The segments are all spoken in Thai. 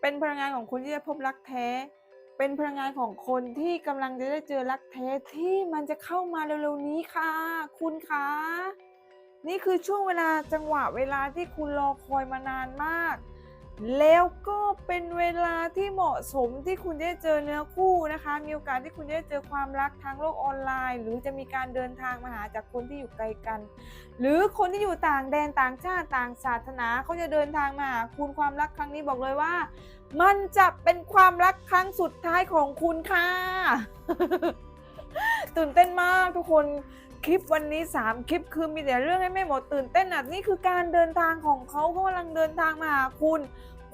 เป็นพลังงานของคนที่จะพบรักแท้ เป็นพลังงานของคนที่กำลังจะได้เจอรักแท้ที่มันจะเข้ามาเร็วๆนี้ค่ะ คุณคะนี่คือช่วงเวลาจังหวะเวลาที่คุณรอคอยมานานมาก แล้วก็เป็นเวลาที่เหมาะสมที่คุณจะได้เจอเนื้อคู่นะคะ มีโอกาสที่คุณจะได้เจอความรักทางโลกออนไลน์ หรือจะมีการเดินทางมาหาจากคนที่อยู่ไกลกัน หรือคนที่อยู่ต่างแดนต่างชาติต่างศาสนาเขาจะเดินทางมาหาคุณความรักครั้งนี้บอกเลยว่า มันจะเป็นความรักครั้งสุดท้ายของคุณค่ะตื่นเต้นมากทุกคน คลิปวันนี้ 3 คลิปคือมีแต่เรื่องให้ไม่หมดตื่นเต้นอะนี่คือการเดินทางของเขาเขากำลังเดินทางมาหาคุณ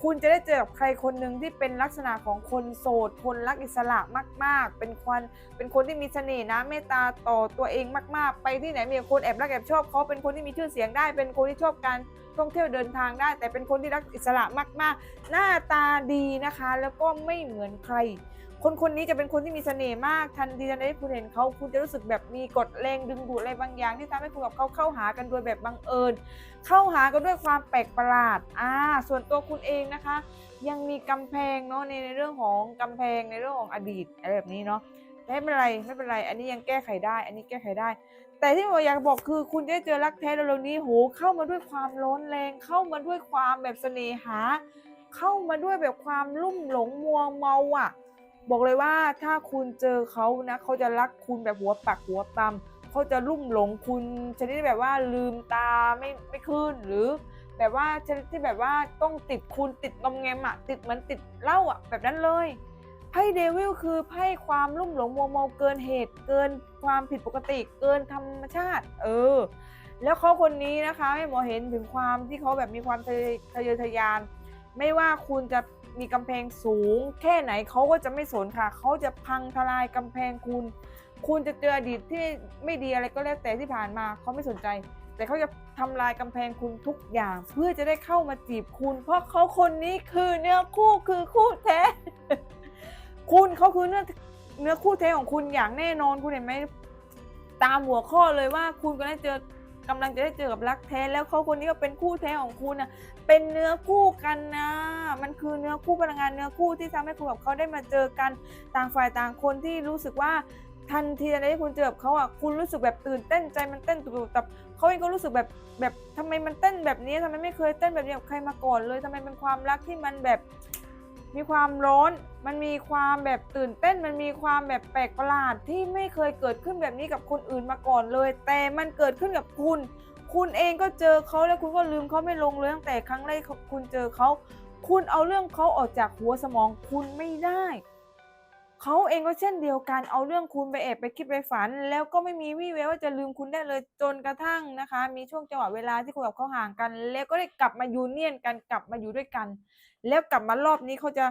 คุณจะได้เจอกับใครคนหนึ่งที่เป็นลักษณะของคนโสด คนรักอิสระมาก ๆ เป็นคนเป็นคนที่มีเสน่ห์นะเมตตาต่อตัวเองมาก ๆ ไปที่ไหนมีคนแอบรักแอบชอบเขาเป็นคนที่มีชื่อเสียงได้ เป็นคนที่ชอบการท่องเที่ยวเดินทางได้ แต่เป็นคนที่รักอิสระมาก ๆ หน้าตาดีนะคะ แล้วก็ไม่เหมือนใคร คนคนนี้จะเป็นคนที่มีเสน่ห์มากทันทีทันใดที่คุณเห็นเขาคุณจะรู้สึกแบบมีกฎแรงดึงดูดอะไรบางอย่างที่ทำให้คุณกับเขาเข้าหากันโดยแบบบังเอิญ เข้าหากันด้วยความแปลกประหลาดอ่าส่วนตัวคุณเองนะคะ ยังมีกำแพงเนาะในในเรื่องของกำแพงในเรื่องของอดีตอะไรแบบนี้เนาะไม่เป็นไรไม่เป็นไร อันนี้ยังแก้ไขได้ อันนี้แก้ไขได้ แต่ที่หมออยากบอกคือคุณได้เจอรักแท้เร็วๆนี้โหเข้ามาด้วยความร้อนแรง เข้ามาด้วยความแบบเสน่หา เข้ามาด้วยแบบความลุ่มหลงมัวเมาอะ บอกเลยว่าถ้าคุณเจอเขานะเขาจะรักคุณแบบหัวปักหัวปั๊มเขาจะลุ่มหลงคุณชนิดแบบว่าลืมตาไม่ไม่ขึ้นหรือ แบบว่าชนิดที่แบบว่าต้องติดคุณติดงอมแงมอะติดเหมือนติดเหล้าอะแบบนั้นเลยไพ่เดวิลคือไพ่ความลุ่มหลงมัวเมาเกินเหตุ เกินความผิดปกติเกินธรรมชาติ เออ แล้วเขาคนนี้นะคะให้หมอเห็นถึงความที่เขาแบบมีความทะเยอทะยาน ไม่ว่าคุณจะ มีกำแพงสูง แค่ไหนเขาก็จะไม่สนค่ะ เขาจะพังทลายกำแพงคุณ คุณจะเจออดีตที่ไม่ดีอะไรก็แล้วแต่ที่ผ่านมาเขาไม่สนใจ แต่เขาจะทำลายกำแพงคุณทุกอย่าง เพื่อจะได้เข้ามาจีบคุณ เพราะเขาคนนี้คือเนื้อคู่คือคู่แท้ คุณเขาคือเนื้อเนื้อคู่แท้ของคุณอย่างแน่นอนคุณเห็นไหมตามหัวข้อเลยว่าคุณก็ได้เจอ กำลังจะได้เจอกับรักแท้แล้วเขาคนนี้ก็เป็นคู่แท้ของคุณนะเป็นเนื้อคู่กันนะ มันคือเนื้อคู่พลังงานเนื้อคู่ที่ทำให้คุณกับเขาได้มาเจอกันต่างฝ่ายต่างคนที่รู้สึกว่าทันทีทันใดที่คุณเจอกับเขาอะคุณรู้สึกแบบตื่นเต้นใจมันเต้นตุบตับเขาเองก็รู้สึกแบบแบบทำไมมันเต้นแบบนี้ทำไมไม่เคยเต้นแบบนี้กับใครมาก่อนเลยทำไมเป็นความรักที่มันแบบ มีความร้อนมันมีความแบบตื่นเต้น มันมีความแบบแปลกประหลาดที่ไม่เคยเกิดขึ้นแบบนี้กับคนอื่นมาก่อนเลย แต่มันเกิดขึ้นกับคุณ คุณเองก็เจอเขาแล้วคุณก็ลืมเขาไม่ลงเลยตั้งแต่ครั้งแรกคุณเจอเขา คุณเอาเรื่องเขาออกจากหัวสมองคุณไม่ได้ เขาเองก็เช่นเดียวกันเอาเรื่องคุณไปแอบไปคิดไปฝัน แล้วก็ไม่มีวี่แววว่าจะลืมคุณได้เลยจนกระทั่งนะคะ มีช่วงจังหวะเวลาที่คุณกับเขาห่างกัน แล้วก็ได้กลับมายูเนียนกันกลับมาอยู่ด้วยกัน แล้วกลับมารอบนี้เขาจะ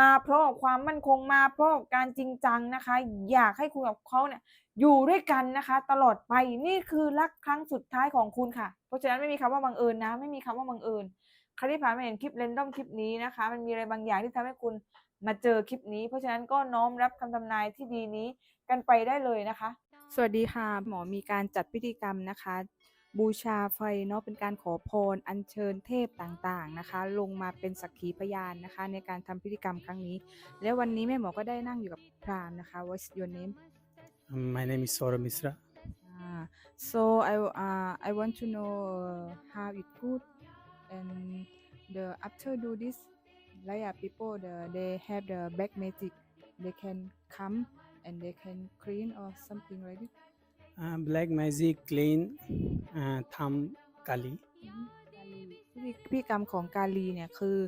มาเพราะความมั่นคงมาเพราะการจริงจังนะคะ อยากให้คุณกับเขาเนี่ยอยู่ด้วยกันนะคะ ตลอดไปนี่คือรักครั้งสุดท้ายของคุณค่ะ เพราะฉะนั้นไม่มีคำว่าบังเอิญนะ ไม่มีคำว่าบังเอิญใครที่ผ่านมาเห็นคลิปเรนดอมคลิปนี้นะคะ มันมีอะไรบางอย่างที่ทำให้คุณ มาเจอคลิปนี้ เพราะฉะนั้นก็น้อมรับคำทำนายที่ดีนี้กันไปได้เลยนะคะ สวัสดีค่ะ หมอมีการจัดพิธีกรรมนะคะ บูชาไฟเนาะเป็นการขอพรอัญเชิญเทพต่างๆนะคะ ลงมาเป็นสักขีพยานนะคะ ในการทำพิธีกรรมครั้งนี้ และวันนี้แม่หมอก็ได้นั่งอยู่กับพราหมณ์นะคะ What's your name Um, my name is Saurabh Misra. Ah, so I uh, I want to know uh, how it good and the after do this Laya people, the, they have the black magic. They can come and they can clean or something like it. Uh, black magic clean uh, tham kali. Mm -hmm. พิธีพิธีกรรมของกาลีเนี่ยคือ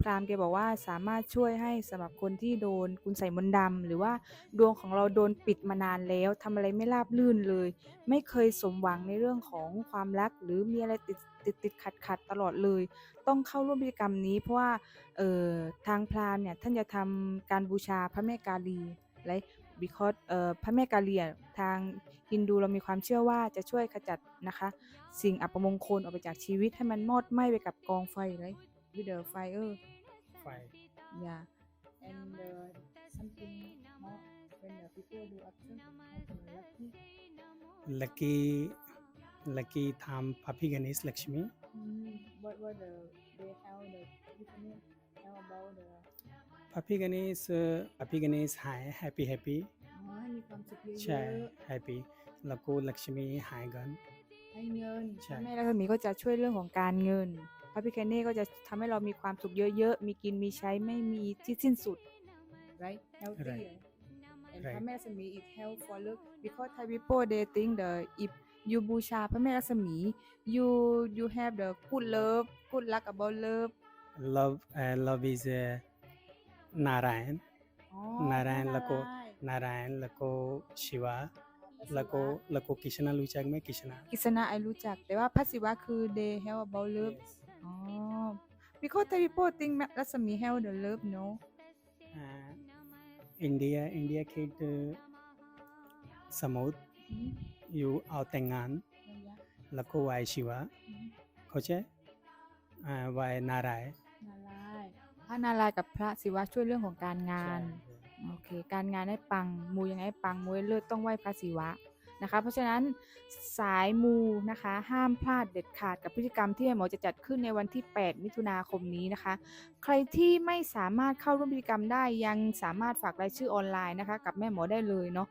พราหมณ์แกบอกว่าสามารถช่วยให้สำหรับคนที่โดนคุณใส่มนต์ดำหรือว่าดวงของเราโดนปิดมานานแล้วทำอะไรไม่ราบรื่นเลย ไม่เคยสมหวังในเรื่องของความรัก หรือมีอะไรติดติดติดขัดขัดตลอดเลย ต้องเข้าร่วมพิธีกรรมนี้ เพราะว่าเอ่อทางพราหมณ์เนี่ยท่านจะทำการบูชาพระแม่กาลีและ because เอ่อพระแม่กาลีอะทาง ฮินดูเรามีความเชื่อว่าจะช่วยขจัดนะคะ สิ่งอัปมงคลออกไปจากชีวิตให้มันมอดไหม้ไปกับกองไฟเลย with the fire Five. yeah and uh, something more when the people do after lucky Lucky, lucky thumb, Papi Ganesh Lakshmi. mm, what what the they tell the people tell about the Papi Ganesh, uh, Papi Ganesh high, happy, happy. อ๋อให้มีความสุขเยใช่อะ happy แล้วก็ลักษมีหายกันๆให้เงินใช่พระแม่ลักษมีก็จะช่วยเรื่องของการเงิน พระพิคเนตก็จะทำให้เรามีความสุขเยอะๆ มีกินมีใช้ไม่มีที่สิ้นสุด right healthy Right. and Right. พระแม่ลักษมี it help for look because Thai people they think the if you บูชาพระแม่ลักษมี you you have the good love good luck about love love uh, love is uh, Narayan อ๋อ Narayan แล้วก็ได้ Narayan แล้วก็ Shiva แล้วก็แล้วก็ Krishna รู้จักไหม Krishna กิษณะไอรู้จัก แต่ว่าพระศิวะคือ they help about love Yes. อ๋อ because Thai people think รัศมี help the love no Uh, India India คิด uh, สมมติอืมอยู่เอาแต่งงานระยะแล้วก็ไหวชิวะอืมเข้าใจอ่าไหว Narayan นารายณ์พระนารายณ์กับพระศิวะช่วยเรื่องของการงาน โอเค การงานให้ปัง มูยังไงให้ปังมูให้เลิศต้องไหว้พระศิวะนะคะ เพราะฉะนั้นสายมูนะคะห้ามพลาดเด็ดขาดกับพิธีกรรมที่แม่หมอจะจัดขึ้นในวันที่ 8 มิถุนาคมนี้นะคะ ใครที่ไม่สามารถเข้าร่วมพิธีกรรมได้ยังสามารถฝากรายชื่อออนไลน์นะคะ กับแม่หมอได้เลยเนาะ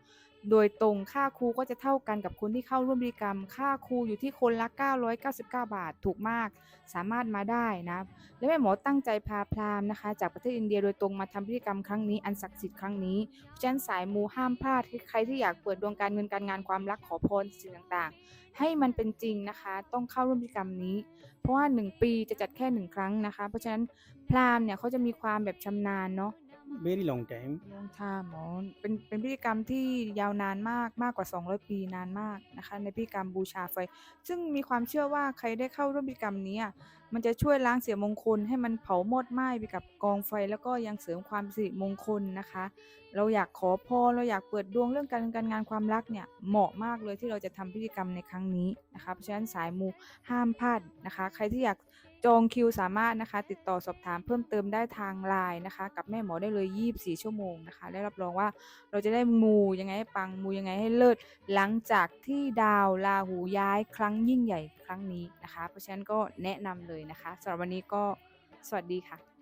โดยตรงค่าครูก็จะเท่ากันกับคนที่เข้าร่วมพฤติกรรม ค่าครูอยู่ที่คนละ 999 บาท ถูกมาก สามารถมาได้นะ และแม่หมอตั้งใจพาพรามนะคะ จากประเทศอินเดียโดยตรงมาทำพิธีกรรมครั้งนี้อันศักดิ์สิทธิ์ครั้งนี้เพราะฉะนั้นสายมูห้ามพลาด ใครที่อยากเปิดดวงการเงินการงานความรักขอพรสิ่งต่างๆ ให้มันเป็นจริงนะคะ ต้องเข้าร่วมพิธีกรรมนี้ เพราะว่า 1 ปีจะจัดแค่ 1 ครั้งนะคะ เพราะฉะนั้นพรามเนี่ยเขาจะมีความแบบชำนาญเนาะ very long time ลงทามอ๋อเป็นเป็นพิธีกรรมที่ยาวนานมากมากกว่า 200 ปีนานมากนะคะ ในพิธีกรรมบูชาไฟ ซึ่งมีความเชื่อว่าใครได้เข้าร่วมพิธีกรรมนี้อะมันจะช่วยล้างเสียมงคล ให้มันเผาหมดไหม้ไปกับกองไฟ แล้วก็ยังเสริมความสิริมงคลนะคะ เราอยากขอพรเราอยากเปิดดวงเรื่องการการงานความรักเนี่ยเหมาะมากเลยที่เราจะทำพิธีกรรมในครั้งนี้นะคะเพราะฉะนั้นสายมูห้ามพลาดนะคะ ใครที่อยากจองคิวสามารถนะคะติดต่อสอบถามเพิ่มเติมได้ทางไลน์นะคะ กับแม่หมอได้เลย 24 ชั่วโมงนะคะและรับรองว่าเราจะได้มูยังไงให้ปังมูยังไงให้เลิศหลังจากที่ดาวราหูย้ายครั้งยิ่งใหญ่ครั้งนี้นะคะ เพราะฉะนั้นก็แนะนำเลยนะคะสำหรับวันนี้ก็สวัสดีค่ะ